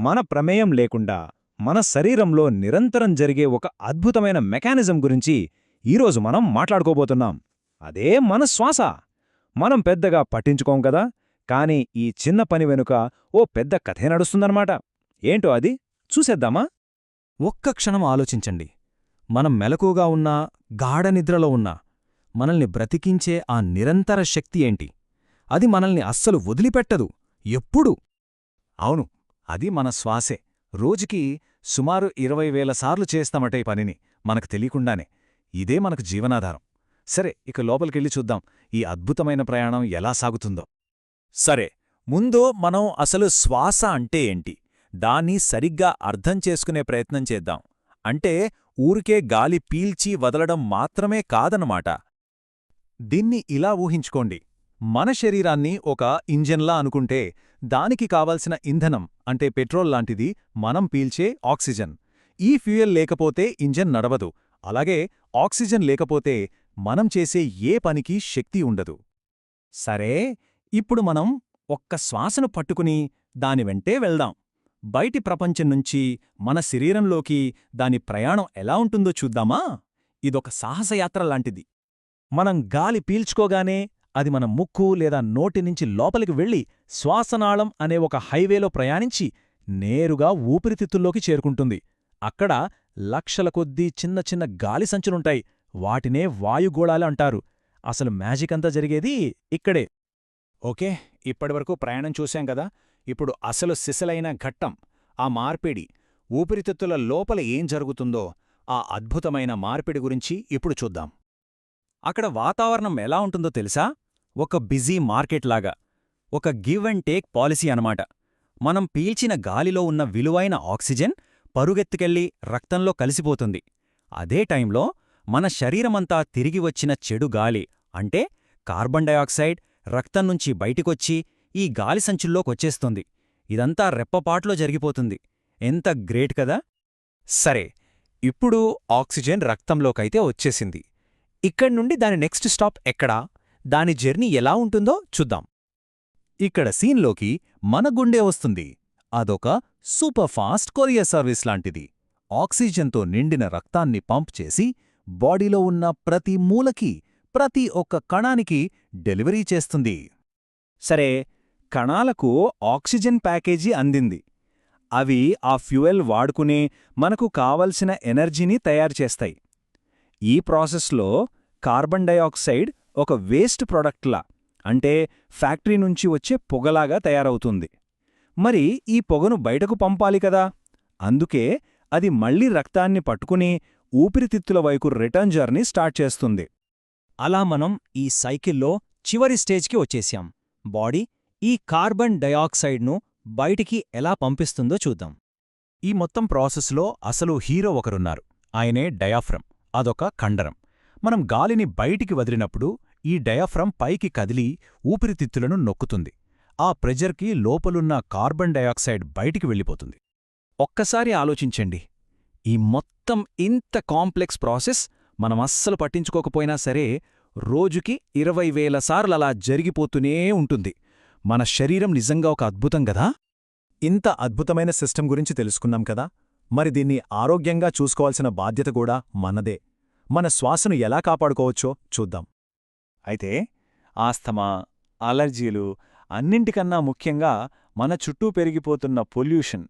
మన ప్రమేయం లేకుండా మన శరీరంలో నిరంతరం జరిగే ఒక అద్భుతమైన మెకానిజం గురించి ఈరోజు మనం మాట్లాడుకోబోతున్నాం. అదే మన శ్వాస. మనం పెద్దగా పట్టించుకోం కదా కాని ఈ చిన్న పని వెనుక ఓ పెద్ద కథే నడుస్తుందన్నమాట. ఏంటో అది? చూసేద్దామా? ఒక్క క్షణం ఆలోచించండి. మనం మెలకుగా ఉన్నా గాఢ నిద్రలో ఉన్నా మనల్ని బ్రతికించే ఆ నిరంతర శక్తి ఏంటి? అది మనల్ని అస్సలు వదిలిపెట్టదు. ఎప్పుడు? అవును. అది మన శ్వాసే. రోజుకి సుమారు ఇరవై వేల సార్లు చేస్తామటే ఈ పనిని మనకు తెలియకుండానే. ఇదే మనకు జీవనాధారం. సరే ఇక లోపలికెళ్ళి చూద్దాం ఈ అద్భుతమైన ప్రయాణం ఎలా సాగుతుందో. సరే ముందు మనం అసలు శ్వాస అంటే ఏంటి? దాన్ని సరిగ్గా అర్థం చేసుకునే ప్రయత్నం చేద్దాం. అంటే ఊరికే గాలి పీల్చి వదలడం మాత్రమే కాదనమాట దీన్ని ఇలా ఊహించుకోండి. మన శరీరాన్ని ఒక ఇంజన్లా అనుకుంటే దానికి కావలసిన ఇంధనం అంటే పెట్రోల్ లాంటిది మనం పీల్చే ఆక్సిజన్. ఈ ఫ్యూయల్ లేకపోతే ఇంజన్ నడవదు. అలాగే ఆక్సిజన్ లేకపోతే మనం చేసే ఏ పనికి శక్తి ఉండదు. సరే ఇప్పుడు మనం ఒక్క శ్వాసను పట్టుకుని దాని వెంటే వెళ్దాం. బయటి ప్రపంచం నుంచి మన శరీరంలోకి దాని ప్రయాణం ఎలా ఉంటుందో చూద్దామా? ఇదొక సాహసయాత్ర లాంటిది. మనం గాలి పీల్చుకోగానే అది మన ముక్కు లేదా నోటి నుంచి లోపలికి వెళ్ళి శ్వాసనాళం అనే ఒక హైవేలో ప్రయాణించి నేరుగా ఊపిరితిత్తుల్లోకి చేరుకుంటుంది. అక్కడ లక్షల కొద్దీ చిన్న చిన్న గాలి సంచులుంటాయి. వాటినే వాయుగోళాలు అంటారు. అసలు మ్యాజిక్ అంతా జరిగేది ఇక్కడే. ఓకే ఇప్పటివరకు ప్రయాణం చూశాం కదా. ఇప్పుడు అసలు సిసలైన ఘట్టం ఆ మార్పిడి ఊపిరితిత్తుల లోపల ఏం జరుగుతుందో ఆ అద్భుతమైన మార్పిడి గురించి ఇప్పుడు చూద్దాం. అక్కడ వాతావరణం ఎలా ఉంటుందో తెలుసా? ఒక బిజీ మార్కెట్లాగా ఒక గివ్ అండ్ టేక్ పాలసీ అనమాట మనం పీల్చిన గాలిలో ఉన్న విలువైన ఆక్సిజన్ పరుగెత్తుకెళ్ళి రక్తంలో కలిసిపోతుంది. అదే టైంలో మన శరీరమంతా తిరిగి వచ్చిన చెడు గాలి అంటే కార్బన్ డయాక్సైడ్ రక్తం నుంచి బయటికొచ్చి ఈ గాలి సంచుల్లోకొచ్చేస్తుంది. ఇదంతా రెప్పపాట్లో జరిగిపోతుంది. ఎంత గ్రేట్ కదా! సరే ఇప్పుడు ఆక్సిజన్ రక్తంలోకైతే వచ్చేసింది. ఇక్కడ్నుండి దాని నెక్స్ట్ స్టాప్ ఎక్కడా? దాని జర్నీ ఎలా ఉంటుందో చూద్దాం. ఇక్కడ సీన్లోకి మన గుండె వస్తుంది. అదొక సూపర్ ఫాస్ట్ కొరియర్ సర్వీస్ లాంటిది. ఆక్సిజన్తో నిండిన రక్తాన్ని పంప్ చేసి బాడీలో ఉన్న ప్రతి మూలకి ప్రతి ఒక్క కణానికి డెలివరీ చేస్తుంది. సరే కణాలకు ఆక్సిజన్ ప్యాకేజీ అందింది. అవి ఆ ఫ్యూయల్ వాడుకునే మనకు కావలసిన ఎనర్జీని తయారుచేస్తాయి ఈ ప్రాసెస్లో కార్బన్ డయాక్సైడ్ ఒక వేస్ట్ ప్రొడక్ట్లా అంటే ఫ్యాక్టరీ నుంచి వచ్చే పొగలాగా తయారవుతుంది. మరి ఈ పొగను బయటకు పంపాలి కదా! అందుకే అది మళ్ళీ రక్తాన్ని పట్టుకుని ఊపిరితిత్తుల వైపు రిటర్న్ జర్నీ స్టార్ట్ చేస్తుంది. అలా మనం ఈ సైకిల్లో చివరి స్టేజ్కి వచ్చేశాం బాడీ ఈ కార్బన్ డయాక్సైడ్ను బయటికి ఎలా పంపిస్తుందో చూద్దాం. ఈ మొత్తం ప్రాసెస్లో అసలు హీరో ఒకరున్నారు. ఆయనే డయాఫ్రమ్ అదొక కండరం మనం గాలిని బయటికి వదిలినప్పుడు ఈ డయాఫ్రమ్ పైకి కదిలి ఊపిరితిత్తులను నొక్కుతుంది. ఆ ప్రెజర్కి లోపలున్న కార్బన్ డయాక్సైడ్ బయటికి వెళ్ళిపోతుంది. ఒక్కసారి ఆలోచించండి. ఈ మొత్తం ఇంత కాంప్లెక్స్ ప్రాసెస్ మనం అస్సలు పట్టించుకోకపోయినా సరే రోజుకి ఇరవై వేల సార్లలా జరిగిపోతూనే ఉంటుంది. మన శరీరం నిజంగా ఒక అద్భుతం గదా ఇంత అద్భుతమైన సిస్టమ్ గురించి తెలుసుకున్నాం కదా? మరి దీన్ని ఆరోగ్యంగా చూసుకోవాల్సిన బాధ్యత కూడా మనదే. మన శ్వాసను ఎలా కాపాడుకోవచ్చో చూద్దాం. అయితే ఆస్తమా అలర్జీలు అన్నింటికన్నా ముఖ్యంగా మన చుట్టూ పెరిగిపోతున్న పొల్యూషన్.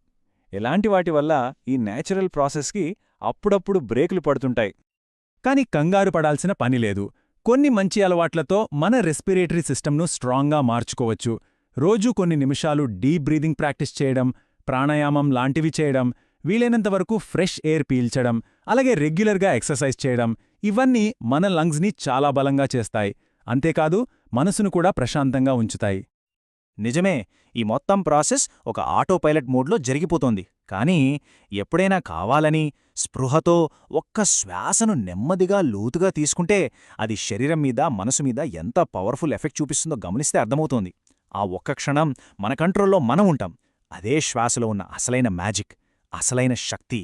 ఎలాంటి వాటి వల్ల ఈ నేచురల్ ప్రాసెస్కి అప్పుడప్పుడు బ్రేకులు పడుతుంటాయి. కాని కంగారు పడాల్సిన పనిలేదు కొన్ని మంచి అలవాట్లతో మన రెస్పిరేటరీ సిస్టమ్ను స్ట్రాంగ్గా మార్చుకోవచ్చు. రోజూ కొన్ని నిమిషాలు డీప్ బ్రీదింగ్ ప్రాక్టీస్ చేయడం ప్రాణాయామం లాంటివి చేయడం వీలైనంతవరకు ఫ్రెష్ ఎయిర్ పీల్చడం అలాగే రెగ్యులర్గా ఎక్సర్సైజ్ చేయడం ఇవన్నీ మన లంగ్స్ని చాలా బలంగా చేస్తాయి. అంతేకాదు మనసును కూడా ప్రశాంతంగా ఉంచుతాయి. నిజమే ఈ మొత్తం ప్రాసెస్ ఒక ఆటోపైలట్ మోడ్లో జరిగిపోతోంది. కానీ ఎప్పుడైనా కావాలని స్పృహతో ఒక్క శ్వాసను నెమ్మదిగా లోతుగా తీసుకుంటే అది శరీరం మీద మనసు మీద ఎంత పవర్ఫుల్ ఎఫెక్ట్ చూపిస్తుందో గమనిస్తే అర్థమవుతోంది. ఆ ఒక్క క్షణం మన కంట్రోల్లో మనం ఉంటాం. అదే శ్వాసలో ఉన్న అసలైన మ్యాజిక్ అసలైన శక్తి.